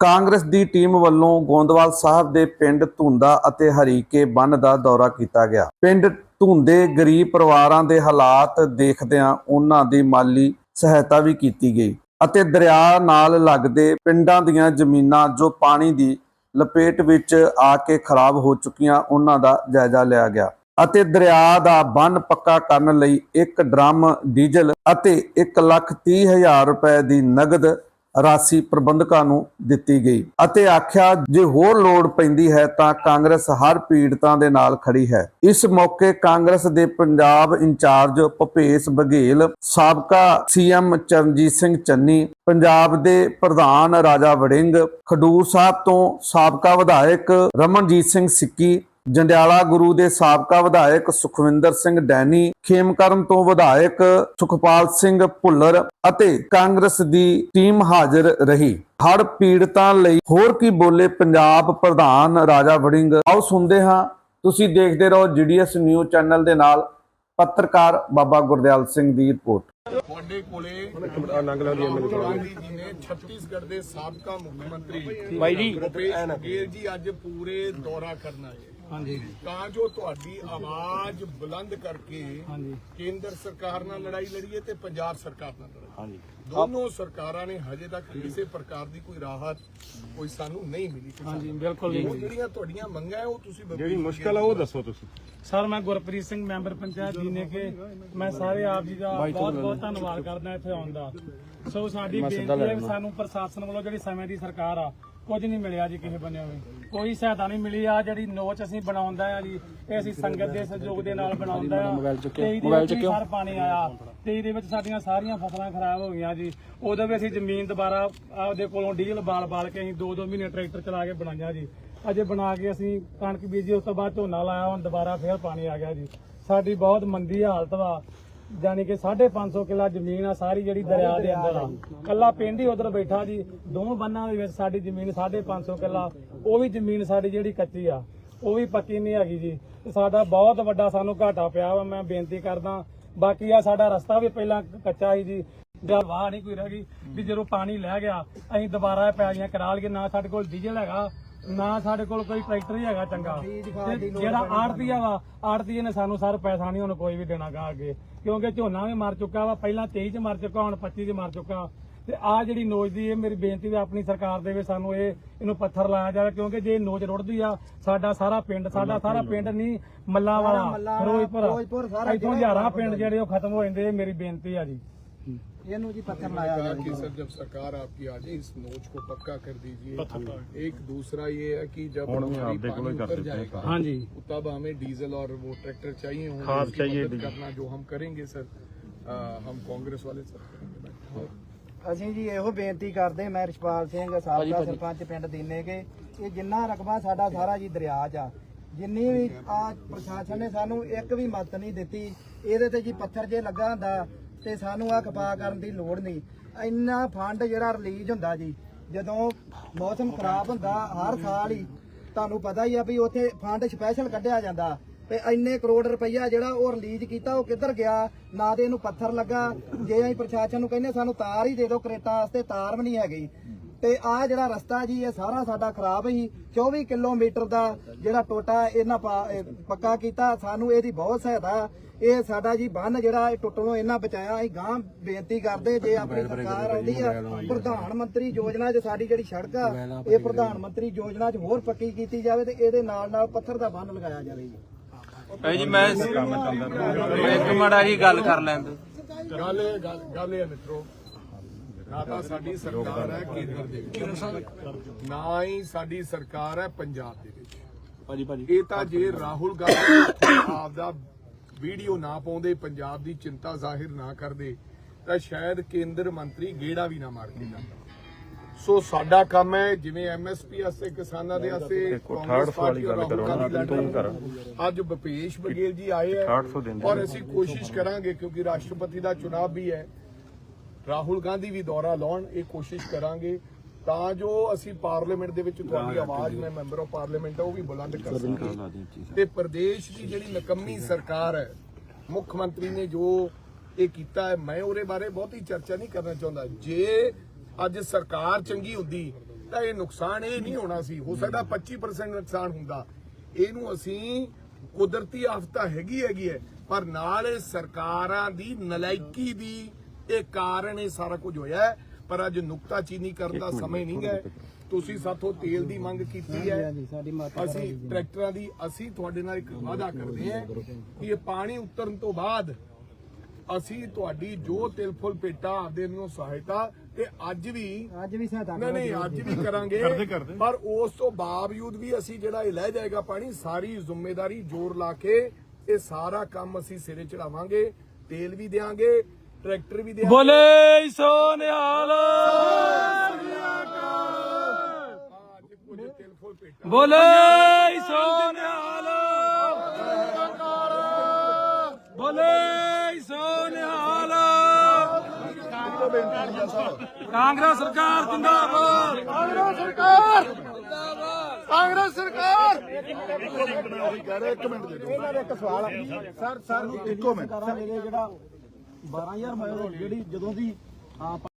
ਕਾਂਗਰਸ ਦੀ team ਵੱਲੋਂ ਗੋਂਦਵਾਲ ਸਾਹਿਬ ਦੇ ਪਿੰਡ ਧੁੰਦਾ ਅਤੇ ਹਰੀਕੇ ਬੰਨ ਦਾ ਦੌਰਾ ਕੀਤਾ ਗਿਆ। ਪਿੰਡ ਧੁੰਦੇ ਗਰੀਬ ਪਰਿਵਾਰਾਂ ਦੇ ਹਾਲਾਤ ਦੇਖਦਿਆਂ ਉਹਨਾਂ ਦੀ ਮਾਲੀ ਸਹਾਇਤਾ ਵੀ ਕੀਤੀ ਗਈ ਅਤੇ ਦਰਿਆ ਨਾਲ ਲੱਗਦੇ ਪਿੰਡਾਂ ਦੀਆਂ ਜ਼ਮੀਨਾਂ ਜੋ ਪਾਣੀ ਦੀ ਲਪੇਟ ਵਿੱਚ ਆ ਕੇ ਖਰਾਬ ਹੋ ਚੁੱਕੀਆਂ ਉਹਨਾਂ ਦਾ ਜਾਇਜ਼ਾ ਲਿਆ ਗਿਆ ਅਤੇ ਦਰਿਆ ਦਾ ਬੰਨ ਪੱਕਾ ਕਰਨ ਲਈ ਇੱਕ ਡਰਮ ਡੀਜ਼ਲ ਅਤੇ 1 ਲੱਖ ਤੀਹ ਹਜ਼ਾਰ ਰੁਪਏ ਦੀ ਨਗਦ ਰਾਸ਼ੀ ਪ੍ਰਬੰਧਕਾਂ ਨੂੰ ਦਿੱਤੀ ਗਈ ਅਤੇ ਆਖਿਆ, ਜੇ ਹੋਰ ਲੋੜ ਪੈਂਦੀ ਹੈ ਤਾਂ ਕਾਂਗਰਸ ਹਰ ਪੀੜਤਾਂ ਦੇ ਨਾਲ ਖੜੀ ਹੈ। ਇਸ ਮੌਕੇ ਕਾਂਗਰਸ ਦੇ ਪੰਜਾਬ ਇੰਚਾਰਜ ਭੁਪੇਸ਼ ਬਘੇਲ, ਸਾਬਕਾ ਸੀਐਮ ਚਰਨਜੀਤ ਸਿੰਘ ਚੰਨੀ, ਪੰਜਾਬ ਦੇ ਪ੍ਰਧਾਨ ਰਾਜਾ ਵੜਿੰਗ, ਖਡੂਰ ਸਾਹਿਬ ਤੋਂ ਸਾਬਕਾ ਵਿਧਾਇਕ ਰਮਨਜੀਤ ਸਿੰਘ ਸਿੱਕੀ ਜੰਡਿਆਲਾ ਗੁਰੂ ਦੇ ਸਾਬਕਾ ਵਿਧਾਇਕ ਸੁਖਵਿੰਦਰ ਸਿੰਘ ਡੈਨੀ ਖੇਮਕਰਨ ਤੋਂ ਵਿਧਾਇਕ ਸੁਖਪਾਲ ਸਿੰਘ ਭੁੱਲਰ ਅਤੇ ਕਾਂਗਰਸ ਦੀ ਟੀਮ ਹਾਜ਼ਰ ਰਹੀ। ਹੜ ਪੀੜਤਾਂ ਲਈ ਹੋਰ ਕੀ ਬੋਲੇ ਪੰਜਾਬ ਪ੍ਰਧਾਨ ਰਾਜਾ ਵੜਿੰਗ। ਆਓ ਸੁਣਦੇ ਹਾਂ ਤੁਸੀਂ ਦੇਖਦੇ ਰਹੋ ਜੀਡੀਐਸ ਨਿਊਜ਼ ਚੈਨਲ ਦੇ ਨਾਲ ਪੱਤਰਕਾਰ ਬਾਬਾ ਗੁਰਦਿਆਲ ਸਿੰਘ ਦੀ ਰਿਪੋਰਟ। ਤੁਹਾਡੇ ਕੋਲੇ ਰਾਹੁਲ ਗਾਂਧੀ ਜੀ ਨੇ ਛੱਤੀਸਗੜ੍ਹ ਦੇ ਸਾਬਕਾ ਮੁੱਖ ਮੰਤਰੀ ਜੀ। ਬਘੇਲ ਜੀ ਅੱਜ ਪੂਰੇ ਦੌਰਾ ਕਰਨਾ ਹੈ ਹਾਂਜੀ। ਤਾਂ ਜੋ ਤੁਹਾਡੀ ਆਵਾਜ਼ ਬੁਲੰਦ ਕਰਕੇ ਹਾਂਜੀ। ਕੇਂਦਰ ਸਰਕਾਰ ਨਾਲ ਲੜਾਈ ਲੜੀਏ ਤੇ ਪੰਜਾਬ ਸਰਕਾਰ ਨਾਲ ਲੜਾਈ। ਹਾਂਜੀ। ਦੋਨੋਂ ਸਰਕਾਰਾਂ ਨੇ ਹਜੇ ਤੱਕ ਕਿਸੇ ਪ੍ਰਕਾਰ ਦੀ ਕੋਈ ਰਾਹਤ ਕੋਈ ਸਾਨੂੰ ਨਹੀਂ ਮਿਲੀ। ਹਾਂਜੀ ਬਿਲਕੁਲ ਜੀ। ਜਿਹੜੀਆਂ ਤੁਹਾਡੀਆਂ ਮੰਗਾਂ ਹੈ ਉਹ ਤੁਸੀਂ ਜਿਹੜੀ ਮੁਸ਼ਕਲ ਆ ਉਹ ਦੱਸੋ ਤੁਸੀਂ। ਸਰ ਮੈਂ ਗੁਰਪ੍ਰੀਤ ਸਿੰਘ ਮੈਂਬਰ ਪੰਚਾਇਤ ਜੀ ਨੇ ਕਿ ਮੈਂ ਸਾਰੇ ਆਪ ਜੀ ਦਾ ਬਹੁਤ ਬਹੁਤ ਧੰਨਵਾਦ ਕਰਦਾ ਇੱਥੇ ਆਉਣ ਦਾ। ਸੋ ਸਾਡੀ ਬੇਨਤੀ ਹੈ ਵੀ ਸਾਨੂੰ ਪ੍ਰਸ਼ਾਸਨ ਵੱਲੋਂ ਜਿਹੜੀ ਸਮੇਂ ਦੀ ਸਰਕਾਰ ਆ ਕੁਝ ਨਹੀਂ ਮਿਲਿਆ ਜੀ ਕਿਸੇ ਬੰਨੇ ਵੀ। ਕੋਈ ਸਹਾਇਤਾ ਨਹੀਂ ਮਿਲੀ ਆ ਜਿਹੜੀ ਨੋਚ ਅਸੀਂ ਬਣਾਉਂਦਾ ਆ ਜੀ ਇਹ ਅਸੀਂ ਸੰਗਤ ਦੇ ਸਹਿਯੋਗ ਦੇ ਨਾਲ ਬਣਾਉਂਦਾ ਆ। ਮੋਬਾਈਲ ਮੋਬਾਈਲ ਚੱਕਿਓ ਸਾਰ ਪਾਣੀ ਆਇਆ। ਤੇ ਇਹਦੇ ਵਿੱਚ ਸਾਡੀਆਂ ਸਾਰੀਆਂ ਫਸਲਾਂ ਖਰਾਬ ਹੋ ਗਈਆਂ ਜੀ। ਉਦੋਂ ਵੀ ਅਸੀਂ ਜ਼ਮੀਨ ਦੁਬਾਰਾ ਆਪਦੇ ਕੋਲੋਂ ਡੀਜ਼ਲ ਬਾਲ ਬਾਲ ਕੇ ਅਸੀਂ 2-2 ਮਹੀਨੇ ਟਰੈਕਟਰ ਚਲਾ ਕੇ ਬਣਾਈਆਂ ਜੀ। ਅਜੇ ਬਣਾ ਕੇ ਅਸੀਂ ਕਣਕ ਬੀਜੀ ਉਸ ਤੋਂ ਬਾਅਦ ਝੋਨਾ ਲਾਇਆ ਹੁਣ ਦੁਬਾਰਾ ਫੇਰ ਪਾਣੀ ਆ ਗਿਆ ਜੀ। ਸਾਡੀ ਬਹੁਤ ਮੰਦੀ ਹਾਲਤ ਵਾ। ਯਾਨੀ ਕਿ 550 ਕਿੱਲਾ ਜ਼ਮੀਨ ਆ ਸਾਰੀ ਜਿਹੜੀ ਦਰਿਆ ਦੇ ਅੰਦਰ ਆ। ਕੱਲਾ ਪਿੰਡ ਹੀ ਉਧਰ ਬੈਠਾ ਜੀ ਦੋਵਾਂ ਬੰਨਾਂ ਦੇ ਵਿੱਚ ਸਾਡੀ ਜ਼ਮੀਨ 550 ਕਿੱਲਾ ਉਹ ਵੀ ਜ਼ਮੀਨ ਸਾਡੀ ਜਿਹੜੀ ਕੱਚੀ ਆ ਉਹ ਵੀ ਪੱਕੀ ਨਹੀਂ ਹੈਗੀ ਜੀ। ਸਾਡਾ ਬਹੁਤ ਵੱਡਾ ਸਾਨੂੰ ਘਾਟਾ ਪਿਆ ਵਾ ਮੈਂ ਬੇਨਤੀ ਕਰਦਾ ਬਾਕੀ ਆ ਸਾਡਾ ਰਸਤਾ ਵੀ ਪਹਿਲਾਂ ਕੱਚਾ ਸੀ ਜੀ। ਜਾਂ ਵਾਹ ਨਹੀਂ ਕੋਈ ਰਹਿ ਗਈ ਵੀ ਜਦੋਂ ਪਾਣੀ ਲੈ ਗਿਆ ਅਸੀਂ ਦੁਬਾਰਾ ਪੈਲੀਆਂ ਕਰਾ ਲਈਏ ਨਾ ਸਾਡੇ ਕੋਲ ਡੀਜ਼ਲ ਹੈਗਾ ਨਾ ਸਾਡੇ ਕੋਲ ਕੋਈ ਟਰੈਕਟਰ ਹੀ ਹੈਗਾ ਚੰਗਾ। ਤੇ ਜਿਹੜਾ ਆੜਤੀਆ ਵਾ ਆੜਤੀਏ ਨੇ ਸਾਨੂੰ ਸਰ ਪੈਸਾ ਨਹੀਂ ਹੁਣ ਕੋਈ ਵੀ ਦੇਣਾ ਗਾ ਅੱਗੇ। ਕਿਉਂਕਿ ਝੋਨਾ ਵੀ ਮਰ ਚੁੱਕਾ ਵਾ ਪਹਿਲਾਂ 23 ਚ ਮਰ ਚੁੱਕਾ ਹੁਣ 25 ਚ ਮਰ ਚੁੱਕਾ। ਤੇ ਆ ਜਿਹੜੀ ਨੋਚ ਦੀ ਇਹ ਮੇਰੀ ਬੇਨਤੀ ਵੀ ਆਪਣੀ ਸਰਕਾਰ ਦੇ ਵਿੱਚ ਸਾਨੂੰ ਇਹ ਇਹਨੂੰ ਪੱਥਰ ਲਾਇਆ ਜਾਵੇ ਕਿਉਂਕਿ ਜੇ ਨੋਚ ਰੁੜਦੀ ਆ ਸਾਡਾ ਸਾਰਾ ਪਿੰਡ ਸਾਡਾ ਸਾਰਾ ਪਿੰਡ ਨਹੀਂ ਮੱਲਾ ਵਾਲਾ ਫਿਰੋਜ਼ਪੁਰ ਇੱਥੋਂ ਹਜ਼ਾਰਾਂ ਪਿੰਡ ਜਿਹੜੇ ਉਹ ਖਤਮ ਹੋ ਜਾਂਦੇ ਮੇਰੀ ਬੇਨਤੀ ਆ ਜੀ। ਇਹਨੂੰ ਜੀ ਪੱਥਰ ਲਾਇਆ कहा कि सर जब सरकार आपकी आ जाए इस नोच को पक्का कर दीजिए एक दूसरा ये है कि जब हमारी पानी उतर जाएगा ਹਾਂਜੀ तब हमें डीजल और वो ट्रैक्टर चाहिए होंगे खाद उसकी चाहिए मदद डीजल। करना जो हम करेंगे सर आ, हम कांग्रेस वाले सब करेंगे ਅਸੀਂ ਜੀ ਇਹੋ ਬੇਨਤੀ ਕਰਦੇ ਮੈਂ ਰਿਸ਼ਪਾਲ ਸਿੰਘ ਸਾਬਕਾ ਸਰਪੰਚ ਪਿੰਡ ਦੀਨੇਗੇ ਇਹ ਜਿੰਨਾ ਰਕਬਾ ਸਾਡਾ ਸਾਰਾ ਜੀ ਦਰਿਆ 'ਚ ਆ ਜਿੰਨੀ ਵੀ ਆ ਪ੍ਰਸ਼ਾਸਨ ਨੇ ਸਾਨੂੰ ਇੱਕ ਵੀ ਮਦਦ ਨਹੀਂ ਦਿੱਤੀ ਇਹਦੇ ਤੇ ਜੀ ਪੱਥਰ ਜੇ ਲੱਗਾ ਹੁੰਦਾ ਤੇ ਸਾਨੂੰ ਆ ਖਪਾ ਕਰਨ ਦੀ ਲੋੜ ਨਹੀਂ। ਇੰਨਾ ਫੰਡ ਜਿਹੜਾ ਰਿਲੀਜ਼ ਹੁੰਦਾ ਜੀ, ਜਦੋਂ ਮੌਸਮ ਖਰਾਬ ਹੁੰਦਾ ਹਰ ਸਾਲ ਹੀ, ਤੁਹਾਨੂੰ ਪਤਾ ਹੀ ਆ ਵੀ ਉੱਥੇ ਫੰਡ ਸਪੈਸ਼ਲ ਕੱਢਿਆ ਜਾਂਦਾ। ਤੇ ਇੰਨੇ ਕਰੋੜ ਰੁਪਈਆ ਜਿਹੜਾ ਉਹ ਰਿਲੀਜ਼ ਕੀਤਾ, ਉਹ ਕਿੱਧਰ ਗਿਆ? ਨਾ ਤੇ ਇਹਨੂੰ ਪੱਥਰ ਲੱਗਾ। ਜੇ ਅਸੀਂ ਪ੍ਰਸ਼ਾਸਨ ਨੂੰ ਕਹਿੰਦੇ ਸਾਨੂੰ ਤਾਰ ਹੀ ਦੇ ਦਿਓ, ਕਰੇਟਾਂ ਵਾਸਤੇ ਤਾਰ ਵੀ ਨਹੀਂ ਹੈਗੀ। ਤੇ ਆ ਜਿਹੜਾ ਰਸਤਾ ਜੀ, ਇਹ ਸਾਰਾ ਸਾਡਾ ਖਰਾਬ ਹੀ। 24 ਕਿਲੋਮੀਟਰ ਦਾ ਜਿਹੜਾ ਟੋਟਾ ਇਹਨਾਂ ਪਾ- ਪੱਕਾ ਕੀਤਾ, ਸਾਨੂੰ ਇਹਦੀ ਬਹੁਤ ਸਹਾਇਤਾ। ਇਹ ਸਾਡਾ ਜੀ ਬੰਨ ਜਿਹੜਾ ਇਹ ਟੁੱਟਣੋਂ ਇਹਨਾਂ ਬਚਾਇਆ ਅਸੀਂ ਗਾਂ ਬੇਨਤੀ ਕਰਦੇ ਜੇ ਆਪਣੀ ਸਰਕਾਰ ਆਉਂਦੀ ਆ ਪ੍ਰਧਾਨ ਮੰਤਰੀ ਯੋਜਨਾ 'ਚ ਸਾਡੀ ਜਿਹੜੀ ਸੜਕ ਆ ਇਹ ਪ੍ਰਧਾਨ ਮੰਤਰੀ ਯੋਜਨਾ 'ਚ ਹੋਰ ਪੱਕੀ ਕੀਤੀ ਜਾਵੇ ਤੇ ਇਹਦੇ ਨਾਲ ਨਾਲ ਪੱਥਰ ਦਾ ਬੰਨ ਲਗਾਇਆ ਜਾਵੇ ਜੀ। ਭਾਈ ਜੀ ਮੈਂ ਇੱਕ ਮੜਾ ਜੀ ਗੱਲ ਕਰ ਲੈਂਦੇ ਗੱਲ ਇਹ ਗੱਲ ਗੱਲ ਇਹ ਹੈ ਮਿੱਤਰੋ ਨਾ ਤਾਂ ਸਾਡੀ ਸਰਕਾਰ ਹੈ ਕੇਂਦਰ ਦੇ ਵਿੱਚ ਨਾ ਹੀ ਸਾਡੀ ਸਰਕਾਰ ਹੈ ਪੰਜਾਬ ਦੇ ਵਿੱਚ। ਭਾਜੀ ਭਾਜੀ। ਇਹ ਤਾਂ ਜੇ ਰਾਹੁਲ ਗਾਂਧੀ ਆਪ ਦਾ ਵੀਡੀਓ ਨਾ ਪਾਉਂਦੇ ਪੰਜਾਬ ਦੀ ਚਿੰਤਾ ਜ਼ਾਹਿਰ ਨਾ ਕਰਦੇ ਤਾਂ ਸ਼ਾਇਦ ਕੇਂਦਰ ਮੰਤਰੀ ਗੇੜਾ ਵੀ ਨਾ ਮਾਰ ਕੇ ਜਾਂਦਾ। ਸੋ ਸਾਡਾ ਕੰਮ ਹੈ ਜਿਵੇਂ ਐਮਐਸਪੀ ਵਾਸਤੇ ਕਿਸਾਨਾਂ ਦੇ ਪਾਰਟੀ ਔਰ ਰਾਹੁਲ ਗਾਂਧੀ ਲੜ ਰਹੇ ਹਨ। ਅੱਜ ਭੁਪੇਸ਼ ਬਘੇਲ ਜੀ ਆਏ ਹੈ 800 ਦਿੰਦੇ ਔਰ ਅਸੀਂ ਕੋਸ਼ਿਸ਼ ਕਰਾਂਗੇ ਕਿਉਂਕਿ ਰਾਸ਼ਟਰਪਤੀ ਦਾ ਚੁਣਾਵ ਵੀ ਹੈ। ਰਾਹੁਲ ਗਾਂਧੀ ਵੀ ਦੌਰਾ ਲਾਉਣ ਇਹ ਕੋਸ਼ਿਸ਼ ਕਰਾਂਗੇ। ਤਾਂ ਜੋ ਅਸੀਂ ਪਾਰਲੀਮੈਂਟ ਦੇ ਵਿੱਚ ਤੁਹਾਡੀ ਆਵਾਜ਼ ਮੈਂ ਮੈਂਬਰ ਆਫ ਪਾਰਲੀਮੈਂਟ ਉਹ ਵੀ ਬੁਲੰਦ ਕਰ ਸਕਾਂ ਤੇ ਪ੍ਰਦੇਸ਼ ਦੀ ਜਿਹੜੀ ਨਕੰਮੀ ਸਰਕਾਰ ਹੈ ਮੁੱਖ ਮੰਤਰੀ ਨੇ ਜੋ ਇਹ ਕੀਤਾ ਹੈ ਮੈਂ ਉਹਦੇ ਬਾਰੇ ਬਹੁਤੀ ਚਰਚਾ ਨਹੀਂ ਕਰਨਾ ਚਾਹੁੰਦਾ। ਜੇ ਅੱਜ ਸਰਕਾਰ ਚੰਗੀ ਹੁੰਦੀ ਤਾਂ ਇਹ ਨੁਕਸਾਨ ਇਹ ਨਹੀਂ ਹੋਣਾ ਸੀ। ਹੋ ਸਕਦਾ 25% ਨੁਕਸਾਨ ਹੁੰਦਾ। ਇਹਨੂੰ ਅਸੀਂ ਕੁਦਰਤੀ ਆਫਤਾ ਹੈਗੀ ਹੈਗੀ ਹੈ ਪਰ ਨਾਲ ਇਹ ਸਰਕਾਰਾਂ ਦੀ ਨਲਾਇਕੀ ਦੀ ਇਹ ਕਾਰਨ ਇਹ ਸਾਰਾ ਕੁਝ ਹੋਇਆ ਹੈ। ਪਰ ਅੱਜ ਨੁਕਤਾਚੀਨੀ ਕਰਨ ਦਾ ਸਮੇਂ ਨਹੀਂ ਹੈ ਤੁਸੀਂ ਸਾਥੋਂ ਤੇਲ ਦੀ ਮੰਗ ਕੀਤੀ ਹੈ। ਅਸੀਂ ਟਰੈਕਟਰਾਂ ਦੀ ਅਸੀਂ ਤੁਹਾਡੇ ਨਾਲ ਇੱਕ ਵਾਅਦਾ ਕਰਦੇ ਹਾਂ ਕਿ ਇਹ ਪਾਣੀ ਉਤਰਨ ਤੋਂ ਬਾਅਦ ਅਸੀਂ ਤੁਹਾਡੀ ਜੋ ਤਿਲ ਫੁਲ ਪੇਟਾ ਆਪਦੇ ਨੂੰ ਸਹਾਇਤਾ ਤੇ ਅੱਜ ਵੀ ਅੱਜ ਵੀ ਸਹਾਇਤਾ ਨਹੀਂ ਨਹੀਂ ਅੱਜ ਵੀ ਕਰਾਂਗੇ। ਪਰ ਉਸ ਤੋਂ ਬਾਵਜੂਦ ਵੀ ਅਸੀਂ ਜਿਹੜਾ ਇਹ ਲੈ ਜਾਏਗਾ ਪਾਣੀ ਸਾਰੀ ਜ਼ਿੰਮੇਵਾਰੀ ਜ਼ੋਰ ਲਾ ਕੇ ਇਹ ਸਾਰਾ ਕੰਮ ਅਸੀਂ ਸਿਰੇ ਚੜਾਵਾਂਗੇ ਤੇਲ ਵੀ ਦੇਾਂਗੇ ਟਰੈਕਟਰ ਵੀ ਦੇਾਂਗੇ ਬੋਲੇ ਸੋ ਨਿਹਾਲ ਬੋਲੇ ਸੋ ਨਿਹਾਲ ਬੋਲੇ ਸੋ ਨਿਹਾਲ ਕਾਂਗਰਸ ਸਰਕਾਰ ਜਿੰਦਾਬਾਦ। ਕਾਂਗਰਸ ਸਰਕਾਰ। ਕਾਂਗਰਸ ਸਰਕਾਰ। ਇਹਨਾਂ ਦਾ ਇੱਕ ਸਵਾਲ ਆ। ਸਰ ਸਰ ਇੱਕੋ ਮਿੰਟ। ਜਿਹੜਾ 12000 ਮਗਰ ਜਿਹੜੀ ਜਦੋਂ ਦੀ ਆਪ